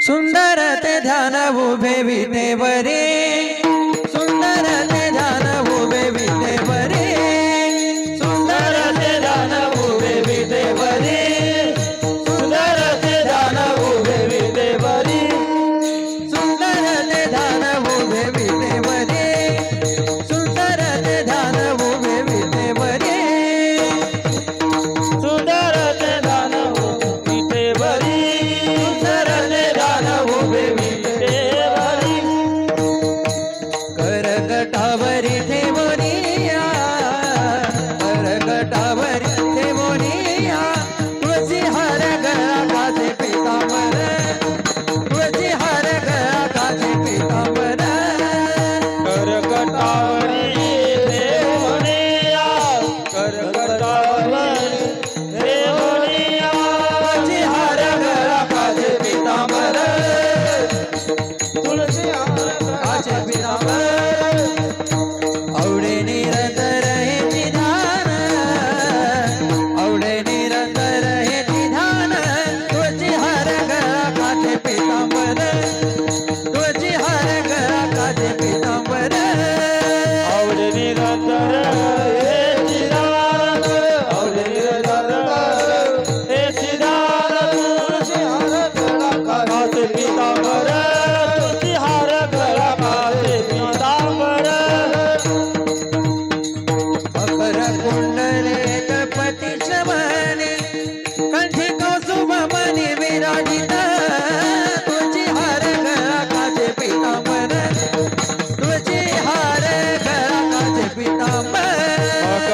सुंदर ध्यान भूभे भी देवरी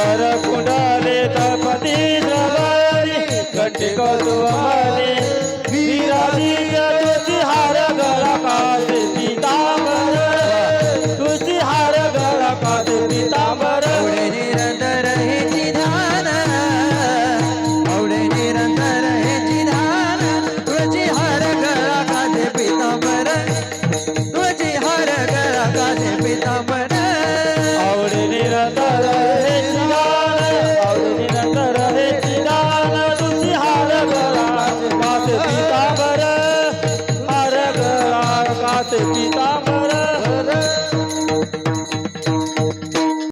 తరపుడాలే తపతి ద్రవారి కట్టి కొలువారి माते पिता